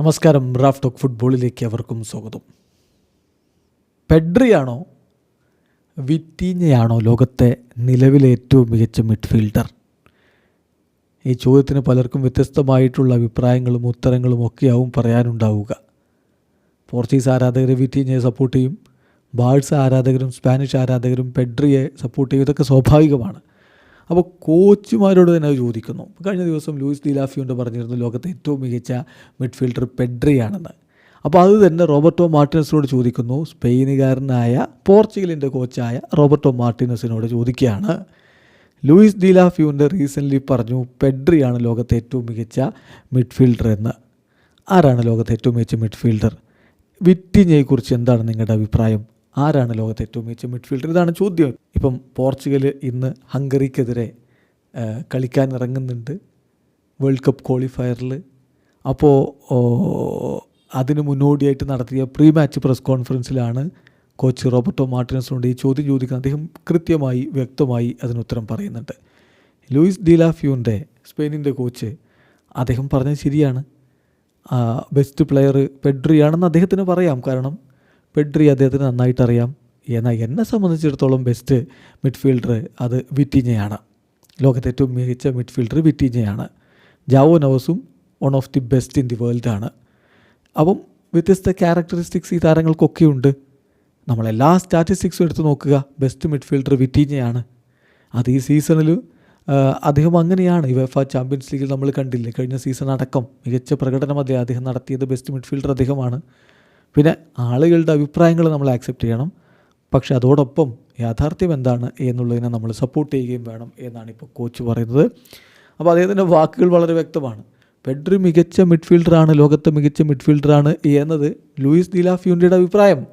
നമസ്കാരം Raf talk ഫുട്ബോളിലേക്ക് അവർക്കും സ്വാഗതം. പെഡ്രിയാണോ വിറ്റീഞ്ഞയാണോ ലോകത്തെ നിലവിലെ ഏറ്റവും മികച്ച മിഡ്ഫീൽഡർ? ഈ ചോദ്യത്തിന് പലർക്കും വ്യത്യസ്തമായിട്ടുള്ള അഭിപ്രായങ്ങളും ഉത്തരങ്ങളും ഒക്കെയാവും പറയാനുണ്ടാവുക. പോർച്ചുഗീസ് ആരാധകർ വിറ്റീഞ്ഞയെ സപ്പോർട്ട് ചെയ്യും ബാഴ്സ് ആരാധകരും സ്പാനിഷ് ആരാധകരും പെഡ്രിയെ സപ്പോർട്ട് ചെയ്യും ഇതൊക്കെ സ്വാഭാവികമാണ്. അപ്പോൾ കോച്ചുമാരോട് തന്നെ ചോദിക്കുന്നു. കഴിഞ്ഞ ദിവസം ലൂയിസ് ഡിലാഫിയോണ്ട് പറഞ്ഞിരുന്നു ലോകത്തെ ഏറ്റവും മികച്ച മിഡ്ഫീൽഡർ പെഡ്രിയാണെന്ന്. അപ്പോൾ അത് തന്നെ റോബർട്ടോ മാർട്ടിനസിനോട് ചോദിക്കുന്നു. സ്പെയിനുകാരനായ പോർച്ചുഗലിന്റെ കോച്ചായ റോബർട്ടോ മാർട്ടിനസിനോട് ചോദിക്കുകയാണ്. ലൂയിസ് ഡിലാഫ്യൂന്റെ റീസെന്റ്ലി പറഞ്ഞു പെഡ്രിയാണ് ലോകത്തെ ഏറ്റവും മികച്ച മിഡ്ഫീൽഡർ എന്ന്. ആരാണ് ലോകത്തെ ഏറ്റവും മികച്ച മിഡ്ഫീൽഡർ? വിറ്റിഞ്ഞയെക്കുറിച്ച് എന്താണ് നിങ്ങളുടെ അഭിപ്രായം? ആരാണ് ലോകത്തെ ഏറ്റവും മികച്ച മിഡ്ഫീൽഡർ ഇതാണ് ചോദ്യം. ഇപ്പം പോർച്ചുഗൽ ഇന്ന് ഹംഗറിക്കെതിരെ കളിക്കാൻ ഇറങ്ങുന്നുണ്ട് വേൾഡ് കപ്പ് ക്വാളിഫയറിൽ അപ്പോൾ അതിന് മുന്നോടിയായിട്ട് നടത്തിയ പ്രീ മാച്ച് പ്രസ് കോൺഫറൻസിലാണ് കോച്ച് റോബർട്ടോ മാർട്ടിനസിനോട് ഈ ചോദ്യം ചോദിക്കുന്നത്. അദ്ദേഹം കൃത്യമായി വ്യക്തമായി അതിന് ഉത്തരം പറയുന്നുണ്ട്. ലൂയിസ് ഡിലാഫ്യൂന്റെ സ്പെയിനിന്റെ കോച്ച് അദ്ദേഹം പറഞ്ഞത് ശരിയാണ്. ബെസ്റ്റ് പ്ലെയർ പെഡ്രിയാണെന്ന് അദ്ദേഹത്തിന് പറയാം. കാരണം പെഡ്രി അദ്ദേഹത്തിന് നന്നായിട്ട് അറിയാം എന്നാൽ എന്നെ സംബന്ധിച്ചിടത്തോളം ബെസ്റ്റ് മിഡ്ഫീൽഡർ അത് വിറ്റിഞ്ഞയാണ്. ലോകത്തെ ഏറ്റവും മികച്ച മിഡ്ഫീൽഡർ വിറ്റിഞ്ഞയാണ്. Joao നവസും one of the best in the വേൾഡാണ് അപ്പം വ്യത്യസ്ത ക്യാരക്ടറിസ്റ്റിക്സ് ഈ താരങ്ങൾക്കൊക്കെ ഉണ്ട്. നമ്മളെല്ലാ സ്റ്റാറ്റിസ്റ്റിക്സും എടുത്ത് നോക്കുക. ബെസ്റ്റ് മിഡ്ഫീൽഡർ വിറ്റീഞ്ഞയാണ്. അത് ഈ സീസണിൽ അദ്ദേഹം അങ്ങനെയാണ്. യുവഫ ചാമ്പ്യൻസ് ലീഗിൽ നമ്മൾ കണ്ടില്ലേ? കഴിഞ്ഞ സീസൺ അടക്കം മികച്ച പ്രകടനം അദ്ദേഹം അദ്ദേഹം നടത്തിയത് ബെസ്റ്റ് മിഡ്ഫീൽഡർ അദ്ദേഹമാണ്. പിന്നെ ആളുകളുടെ അഭിപ്രായങ്ങൾ നമ്മൾ ആക്സെപ്റ്റ് ചെയ്യണം. പക്ഷേ അതോടൊപ്പം യാഥാർത്ഥ്യം എന്താണ് എന്നുള്ളതിനെ നമ്മൾ സപ്പോർട്ട് ചെയ്യുകയും വേണം എന്നാണ് ഇപ്പോൾ കോച്ച് പറയുന്നത്. അപ്പോൾ അദ്ദേഹത്തിന്റെ വാക്കുകൾ വളരെ വ്യക്തമാണ്. പെഡ്രി മികച്ച മിഡ്ഫീൽഡറാണ് ലോകത്തെ മികച്ച മിഡ്ഫീൽഡറാണ് എന്നത് ലൂയിസ് ദിലാഫ്യൂണ്ടിയുടെ അഭിപ്രായം.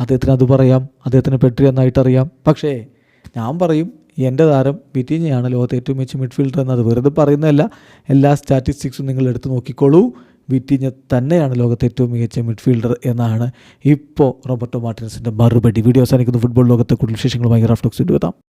അദ്ദേഹത്തിന് അത് പറയാം അദ്ദേഹത്തിന് പെട്രി എന്നായിട്ട് അറിയാം. പക്ഷേ ഞാൻ പറയും എന്റെ താരം വിറ്റീഞ്ഞയാണ് ലോകത്തെ ഏറ്റവും മികച്ച മിഡ്ഫീൽഡർ എന്നത്. വെറുതെ പറയുന്നതല്ല എല്ലാ സ്റ്റാറ്റിസ്റ്റിക്സും നിങ്ങൾ എടുത്ത് നോക്കിക്കോളൂ. വിറ്റീഞ്ഞ തന്നെയാണ് ലോകത്തെ ഏറ്റവും മികച്ച മിഡ്ഫീൽഡർ എന്നാണ് ഇപ്പോൾ റോബർട്ടോ മാർട്ടിൻസിന്റെ മറുപടി. വീഡിയോ അവസാനിക്കുന്ന. ഫുട്ബോൾ ലോകത്തെ കൂടുതൽ വിശേഷങ്ങളുമായി റാഫ്റ്റോക്സ് എത്താം.